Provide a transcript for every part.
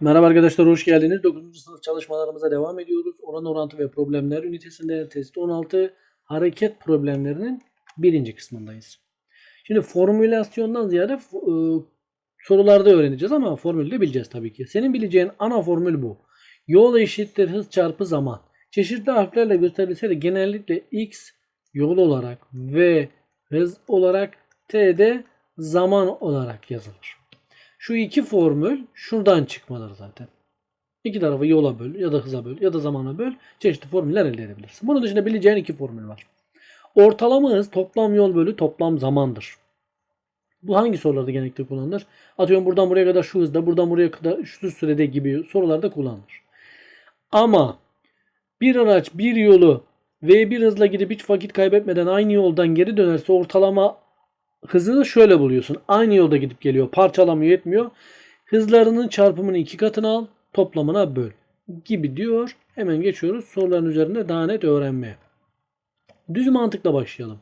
Merhaba arkadaşlar hoş geldiniz. 9. sınıf çalışmalarımıza devam ediyoruz. Oran orantı ve problemler ünitesinde test 16 hareket problemlerinin birinci kısmındayız. Şimdi formülasyondan ziyade e, sorularda öğreneceğiz ama formülü de bileceğiz tabii ki. Senin bileceğin ana formül bu. Yol eşittir hız çarpı zaman. Çeşitli harflerle gösterilse de genellikle x yol olarak v hız olarak t de zaman olarak yazılır. Şu iki formül şuradan çıkmaları zaten. İki tarafı yola böl ya da hıza böl ya da zamana böl çeşitli formüller elde edebilirsin. Bunun dışında bileceğin iki formül var. Ortalama hız toplam yol bölü toplam zamandır. Bu hangi sorularda genellikle kullanılır? Atıyorum buradan buraya kadar şu hızda, buradan buraya kadar şu sürede gibi sorularda kullanılır. Ama bir araç bir yolu V1 hızla gidip hiç vakit kaybetmeden aynı yoldan geri dönerse ortalama hızını şöyle buluyorsun. Aynı yolda gidip geliyor. Parçalamıyor etmiyor. Hızlarının çarpımını iki katına al. Toplamına böl. Gibi diyor. Hemen geçiyoruz soruların üzerinde daha net öğrenmeye. Düz mantıkla başlayalım.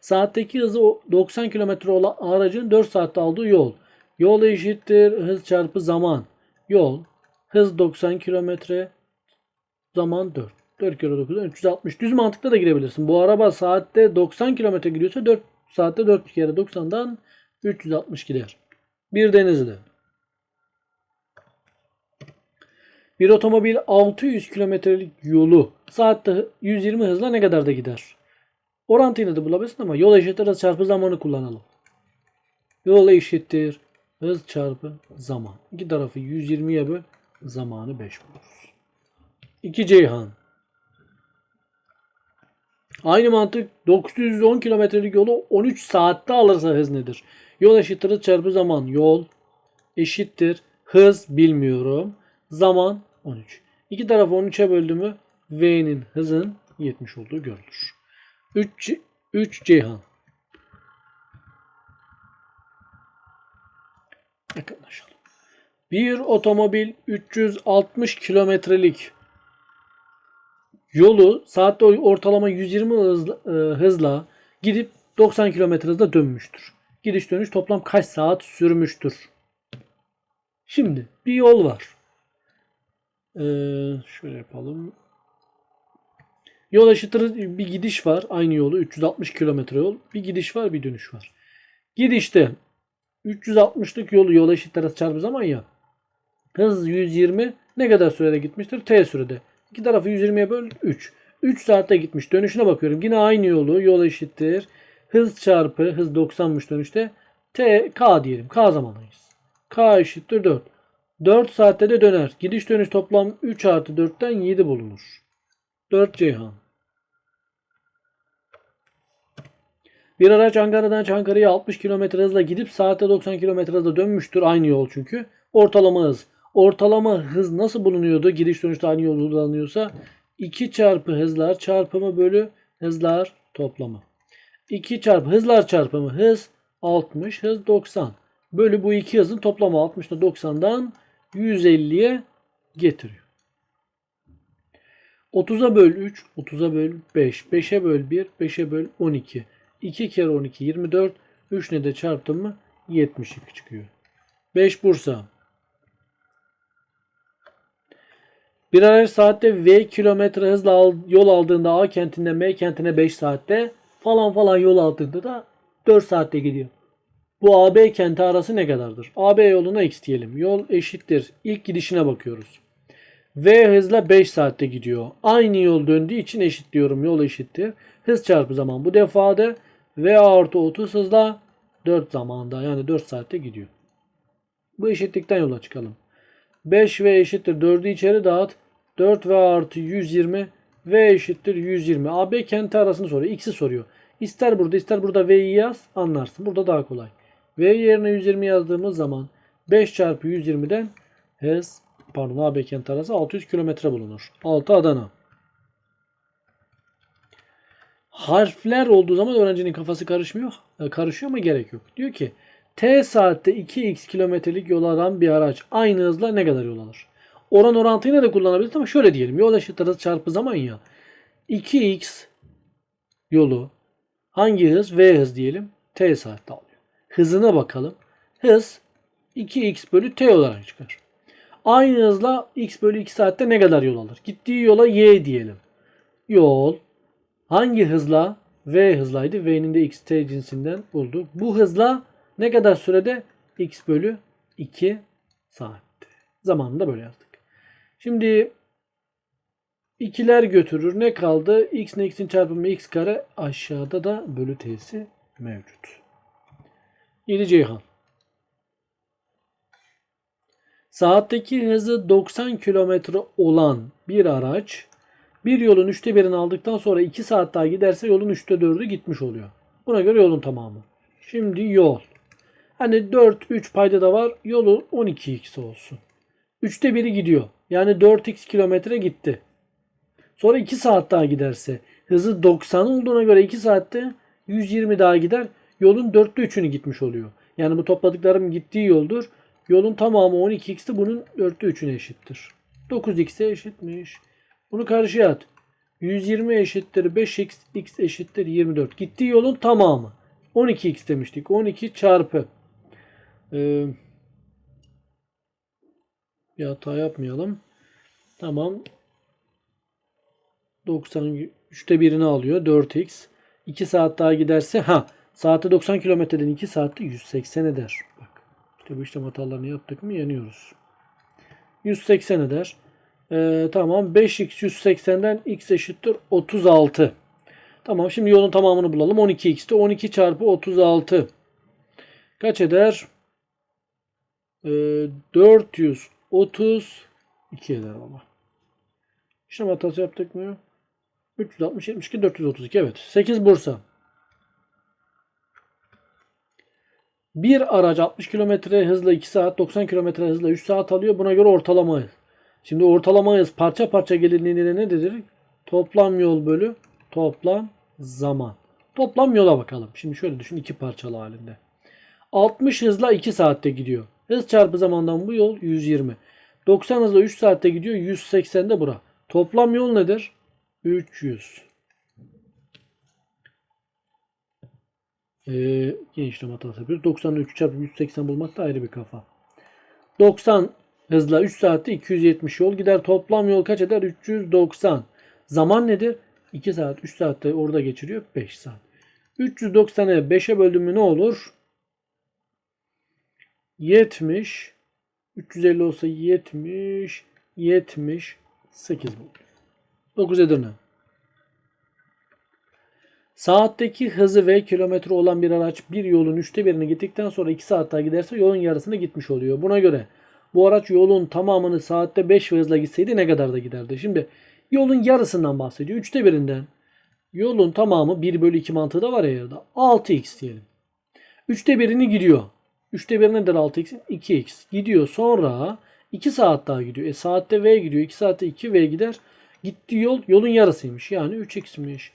Saatteki hızı 90 km olan aracın 4 saatte aldığı yol. Yol eşittir hız çarpı zaman. Yol hız 90 km zaman 4. 4 kere 9 360. Düz mantıkla da girebilirsin. Bu araba saatte 90 km gidiyorsa 4 saatte 4 kere 90'dan 360 gider. Bir denizli. Bir otomobil 600 kilometrelik yolu saatte 120 hızla ne kadar da gider? Orantıyla da bulabilirsin ama yol eşittir hız çarpı zamanı kullanalım. Yol eşittir hız çarpı zaman. İki tarafı 120'ye böl zamanı 5 buluruz. 2 Ceyhan. Aynı mantık 910 kilometrelik yolu 13 saatte alırsa hız nedir? Yol eşittir çarpı zaman. Yol eşittir hız bilmiyorum. Zaman 13. İki tarafı 13'e böldü mü V'nin hızın 70 olduğu görülür. 3, 3 Ceyhan. Yakınlaşalım. Bir otomobil 360 kilometrelik yolu saatte ortalama 120 hızla, e, hızla gidip 90 km hızla dönmüştür. Gidiş dönüş toplam kaç saat sürmüştür? Şimdi bir yol var. Ee, şöyle yapalım. Yol eşittir bir gidiş var. Aynı yolu 360 kilometre yol. Bir gidiş var bir dönüş var. Gidişte 360'lık yolu yol hız çarpı zaman ya. Hız 120 ne kadar sürede gitmiştir? T sürede. İki tarafı 120'ye böl 3. 3 saatte gitmiş. Dönüşüne bakıyorum. Yine aynı yolu. Yol eşittir. Hız çarpı hız 90'mış dönüşte. T K diyelim. K zamanıyız. K eşittir 4. 4 saatte de döner. Gidiş dönüş toplam 3 artı 4'ten 7 bulunur. 4 Ceyhan. Bir araç Ankara'dan Çankırı'ya 60 km hızla gidip saatte 90 km hızla dönmüştür. Aynı yol çünkü. Ortalama hız. Ortalama hız nasıl bulunuyordu? Gidiş dönüşte aynı yol kullanılıyorsa 2 çarpı hızlar çarpımı bölü hızlar toplamı. 2 çarpı hızlar çarpımı hız 60 hız 90 bölü bu iki hızın toplamı 60 ile 90'dan 150'ye getiriyor. 30'a böl 3, 30'a böl 5, 5'e böl 1, 5'e böl 12. 2 kere 12 24, 3 ne de çarptım mı 72 çıkıyor. 5 Bursa. Bir araç saatte V kilometre hızla yol aldığında A kentinden M kentine 5 saatte falan falan yol aldığında da 4 saatte gidiyor. Bu AB kenti arası ne kadardır? AB yoluna x diyelim. Yol eşittir. İlk gidişine bakıyoruz. V hızla 5 saatte gidiyor. Aynı yol döndüğü için eşit diyorum. Yol eşittir. Hız çarpı zaman. Bu defada V artı 30 hızla 4 zamanda yani 4 saatte gidiyor. Bu eşitlikten yola çıkalım. 5 V eşittir 4'ü içeri dağıt. 4 V artı 120 V eşittir 120. AB kenti arasını soruyor. X'i soruyor. İster burada ister burada V'yi yaz anlarsın. Burada daha kolay. V yerine 120 yazdığımız zaman 5 çarpı 120'den hız pardon AB kenti arası 600 kilometre bulunur. 6 Adana. Harfler olduğu zaman öğrencinin kafası karışmıyor. E, Karışıyor ama gerek yok. Diyor ki T saatte 2x kilometrelik yol alan bir araç aynı hızla ne kadar yol alır? Oran orantıyla da kullanabiliriz ama şöyle diyelim. Yol eşittir çarpı zaman ya. 2x yolu hangi hız? V hız diyelim. T saatte alıyor. Hızına bakalım. Hız 2x bölü t olarak çıkar. Aynı hızla x bölü 2 saatte ne kadar yol alır? Gittiği yola y diyelim. Yol hangi hızla? V hızlaydı. V'nin de xt cinsinden buldu. Bu hızla ne kadar sürede? x bölü 2 saatte. Zamanını da böyle yazdık. Şimdi ikiler götürür. Ne kaldı? x ile x'in çarpımı x kare aşağıda da bölü t'si mevcut. 7 Ceyhan. Saatteki hızı 90 kilometre olan bir araç bir yolun üçte birini aldıktan sonra 2 saat daha giderse yolun üçte dördü gitmiş oluyor. Buna göre yolun tamamı. Şimdi yol. Hani 4, 3 payda da var. Yolu 12x olsun. Üçte biri gidiyor. Yani 4x kilometre gitti. Sonra 2 saat daha giderse hızı 90 olduğuna göre 2 saatte 120 daha gider. Yolun 4'te 3'ünü gitmiş oluyor. Yani bu topladıklarım gittiği yoldur. Yolun tamamı 12x'ti. Bunun 4'te 3'üne eşittir. 9x'e eşitmiş. Bunu karşıya at. 120 eşittir 5x x eşittir 24. Gittiği yolun tamamı. 12x demiştik. 12 çarpı. Ee, bir hata yapmayalım. Tamam. 90 3'te birini alıyor. 4x. 2 saat daha giderse ha saatte 90 kilometreden 2 saatte 180 eder. Bak. İşte bu işlem hatalarını yaptık mı yeniyoruz. 180 eder. Ee, tamam 5x 180'den x eşittir 36. Tamam şimdi yolun tamamını bulalım. 12x'te 12 çarpı 36. Kaç eder? Ee, 432 eder baba. İşlem hatası yaptık mı? 360, 72, 432. Evet. 8 Bursa. Bir araç 60 km hızla 2 saat, 90 km hızla 3 saat alıyor. Buna göre ortalama hız. Şimdi ortalama hız parça parça gelinliğine ne dedir? Toplam yol bölü toplam zaman. Toplam yola bakalım. Şimdi şöyle düşün iki parçalı halinde. 60 hızla 2 saatte gidiyor. Hız çarpı zamandan bu yol 120. 90 hızla 3 saatte gidiyor. 180 de bura. Toplam yol nedir? 300. Ee, yine işlem hatası yapıyoruz. 90'da 3 çarpı 180 bulmak da ayrı bir kafa. 90 hızla 3 saatte 270 yol gider. Toplam yol kaç eder? 390. Zaman nedir? 2 saat 3 saatte orada geçiriyor. 5 saat. 390'ı 5'e böldüm mü ne olur? 70 350 olsa 70 70 8 bulur. 9 Edirne. Saatteki hızı ve kilometre olan bir araç bir yolun üçte birini gittikten sonra 2 saat daha giderse yolun yarısını gitmiş oluyor. Buna göre bu araç yolun tamamını saatte 5 hızla gitseydi ne kadar da giderdi? Şimdi yolun yarısından bahsediyor. Üçte birinden. Yolun tamamı 1 bölü 2 mantığı da var ya yerde. 6x diyelim. Üçte birini gidiyor. Üçte biri nedir 6x'in? 2x. Gidiyor sonra 2 saat daha gidiyor. E saatte v gidiyor. 2 saatte 2v gider. Gittiği yol yolun yarısıymış. Yani 3x'miş.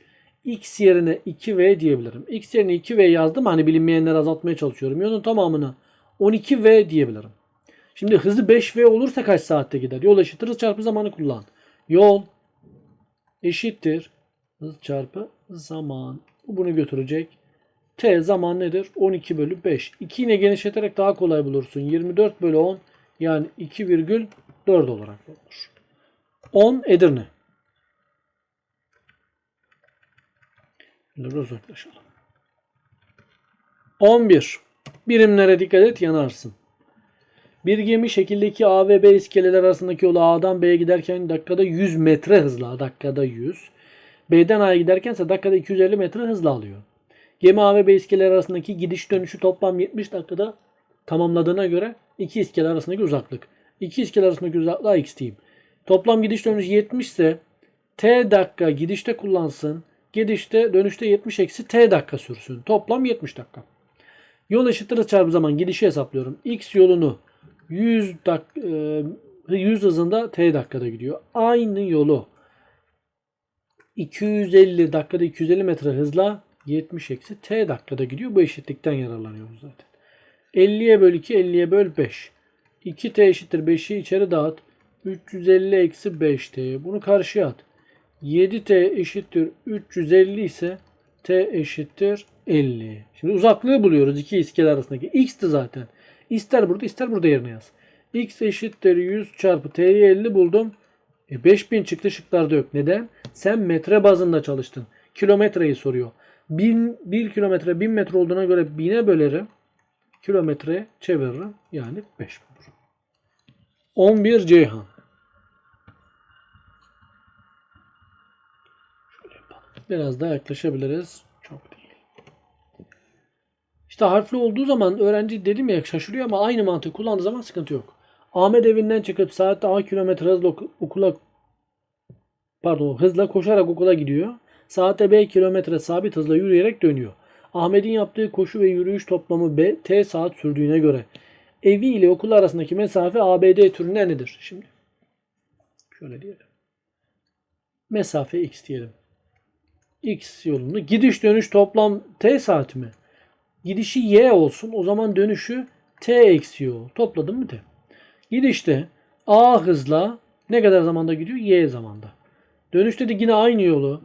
x yerine 2v diyebilirim. x yerine 2v yazdım. Hani bilinmeyenleri azaltmaya çalışıyorum. Yolun tamamına 12v diyebilirim. Şimdi hızı 5v olursa kaç saatte gider? Yol eşittir hız çarpı zamanı kullan. Yol eşittir hız çarpı zaman. Bu bunu götürecek. T zaman nedir? 12 bölü 5. 2 yine genişleterek daha kolay bulursun. 24 bölü 10 yani 2,4 olarak bulunur. 10 Edirne. Biraz uzaklaşalım. 11. Birimlere dikkat et yanarsın. Bir gemi şekildeki A ve B iskeleler arasındaki yolu A'dan B'ye giderken dakikada 100 metre hızla, dakikada 100. B'den A'ya giderkense dakikada 250 metre hızla alıyor. Gemi A ve B iskeleler arasındaki gidiş dönüşü toplam 70 dakikada tamamladığına göre iki iskele arasındaki uzaklık. İki iskele arasındaki uzaklığa x diyeyim. Toplam gidiş dönüş 70 ise t dakika gidişte kullansın. Gidişte dönüşte 70 eksi t dakika sürsün. Toplam 70 dakika. Yol eşittir çarpı zaman gidişi hesaplıyorum. X yolunu 100 dak 100 hızında t dakikada gidiyor. Aynı yolu 250 dakikada 250 metre hızla 70 eksi t dakikada gidiyor. Bu eşitlikten yararlanıyoruz zaten. 50'ye böl 2, 50'ye böl 5. 2t eşittir 5'i içeri dağıt. 350 eksi 5t. Bunu karşıya at. 7t eşittir 350 ise t eşittir 50. Şimdi uzaklığı buluyoruz iki iskele arasındaki. x'ti zaten. İster burada ister burada yerine yaz. X eşittir 100 çarpı T'yi 50 buldum. E 5000 çıktı şıklarda yok. Neden? Sen metre bazında çalıştın. Kilometreyi soruyor. 1000, 1 kilometre 1000 metre olduğuna göre 1000'e bölerim. Kilometre çeviririm. Yani 5 bulur. 11 Ceyhan. Biraz daha yaklaşabiliriz. Çok değil. İşte harfli olduğu zaman öğrenci dedim ya şaşırıyor ama aynı mantığı kullandığı zaman sıkıntı yok. Ahmet evinden çıkıp saatte A kilometre hızla oku- okula pardon hızla koşarak okula gidiyor. Saatte B kilometre sabit hızla yürüyerek dönüyor. Ahmet'in yaptığı koşu ve yürüyüş toplamı B, T saat sürdüğüne göre evi ile okul arasındaki mesafe ABD türünden nedir? Şimdi şöyle diyelim. Mesafe x diyelim. X yolunu gidiş dönüş toplam T saat mi? Gidişi y olsun. O zaman dönüşü t eksi y. Topladın mı t? Gidişte a hızla ne kadar zamanda gidiyor? y zamanda. Dönüşte de yine aynı yolu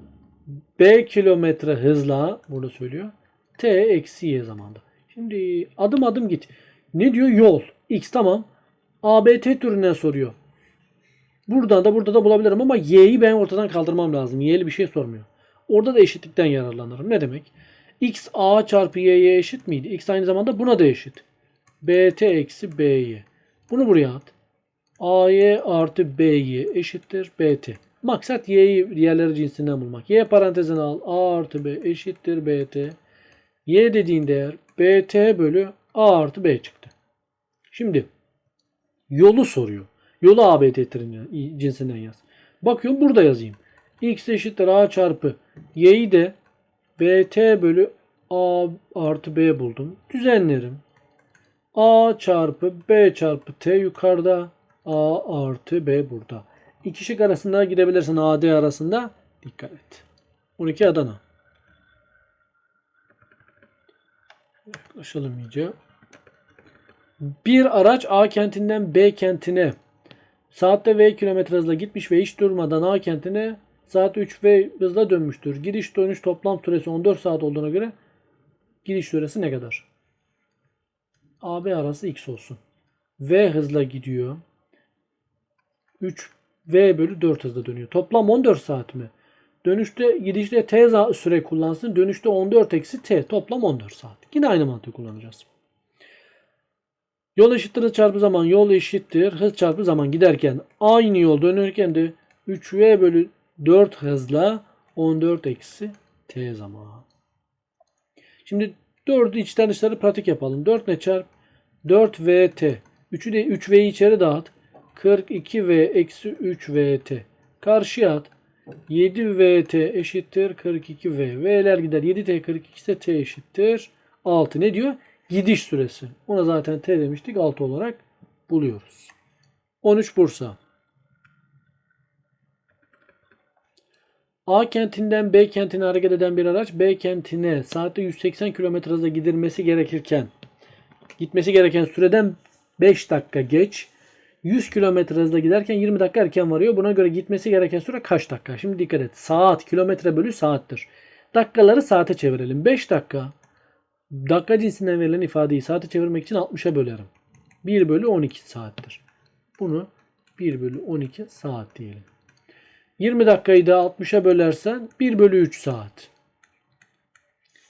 b kilometre hızla burada söylüyor. t eksi y zamanda. Şimdi adım adım git. Ne diyor? Yol. x tamam. ABT türünden soruyor. Buradan da burada da bulabilirim ama y'yi ben ortadan kaldırmam lazım. Y'li bir şey sormuyor. Orada da eşitlikten yararlanırım. Ne demek? x a çarpı y'ye eşit miydi? x aynı zamanda buna da eşit. bt eksi by. Bunu buraya at. ay artı by eşittir bt. Maksat y'yi diğerleri cinsinden bulmak. y parantezine al. a artı b eşittir bt. y dediğin değer bt bölü a artı b çıktı. Şimdi yolu soruyor. Yolu ABT türünden- cinsinden yaz. Bakıyorum burada yazayım. x eşittir a çarpı y'yi de bt bölü a artı b buldum. Düzenlerim. a çarpı b çarpı t yukarıda a artı b burada. İki şık arasında gidebilirsin AD arasında. Dikkat et. 12 Adana. Yaklaşalım iyice. Bir araç A kentinden B kentine saatte V kilometre hızla gitmiş ve hiç durmadan A kentine saat 3 V hızla dönmüştür. Gidiş dönüş toplam süresi 14 saat olduğuna göre gidiş süresi ne kadar? AB arası X olsun. V hızla gidiyor. 3 V bölü 4 hızla dönüyor. Toplam 14 saat mi? Dönüşte gidişte T süre kullansın. Dönüşte 14 eksi T. Toplam 14 saat. Yine aynı mantığı kullanacağız. Yol eşittir hız çarpı zaman. Yol eşittir hız çarpı zaman giderken aynı yol dönerken de 3V bölü 4 hızla 14 eksi T zaman. Şimdi 4'ü içten dışları pratik yapalım. 4 ne çarp? 4VT. 3'ü de 3V'yi içeri dağıt. 42V eksi 3VT. Karşıya at. 7VT eşittir 42V. V'ler gider. 7T 42 ise T eşittir 6. Ne diyor? Gidiş süresi. Ona zaten T demiştik. 6 olarak buluyoruz. 13 Bursa. A kentinden B kentine hareket eden bir araç B kentine saatte 180 km hızla gidilmesi gerekirken gitmesi gereken süreden 5 dakika geç 100 km hızla giderken 20 dakika erken varıyor. Buna göre gitmesi gereken süre kaç dakika? Şimdi dikkat et. Saat kilometre bölü saattir. Dakikaları saate çevirelim. 5 dakika dakika cinsinden verilen ifadeyi saate çevirmek için 60'a bölerim. 1 bölü 12 saattir. Bunu 1 bölü 12 saat diyelim. 20 dakikayı da 60'a bölersen 1 bölü 3 saat.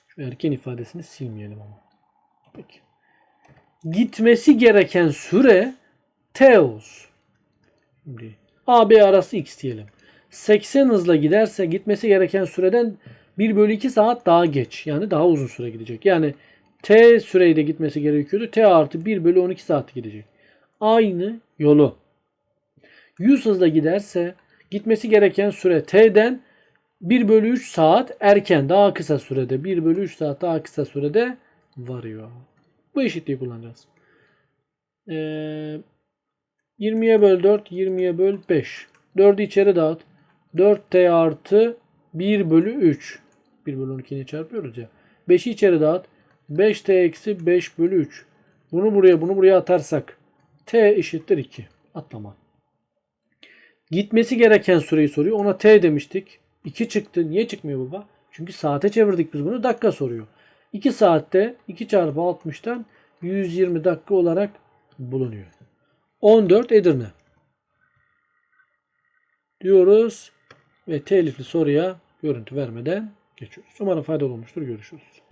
Şu erken ifadesini silmeyelim ama. Peki. Gitmesi gereken süre T olsun. Şimdi AB arası X diyelim. 80 hızla giderse gitmesi gereken süreden 1 bölü 2 saat daha geç. Yani daha uzun süre gidecek. Yani T süreyle gitmesi gerekiyordu. T artı 1 bölü 12 saat gidecek. Aynı yolu. 100 hızla giderse gitmesi gereken süre T'den 1 bölü 3 saat erken daha kısa sürede 1 bölü 3 saat daha kısa sürede varıyor. Bu eşitliği kullanacağız. Ee, 20'ye böl 4, 20'ye böl 5. 4'ü içeri dağıt. 4t artı 1 bölü 3. 1 bölü 12'ni çarpıyoruz ya. 5'i içeri dağıt. 5t eksi 5 bölü 3. Bunu buraya bunu buraya atarsak t eşittir 2. Atlama. Gitmesi gereken süreyi soruyor. Ona t demiştik. 2 çıktı. Niye çıkmıyor baba? Çünkü saate çevirdik biz bunu. Dakika soruyor. 2 saatte 2 çarpı 60'tan 120 dakika olarak bulunuyor. 14 Edirne. Diyoruz ve telifli soruya görüntü vermeden geçiyoruz. Umarım faydalı olmuştur. Görüşürüz.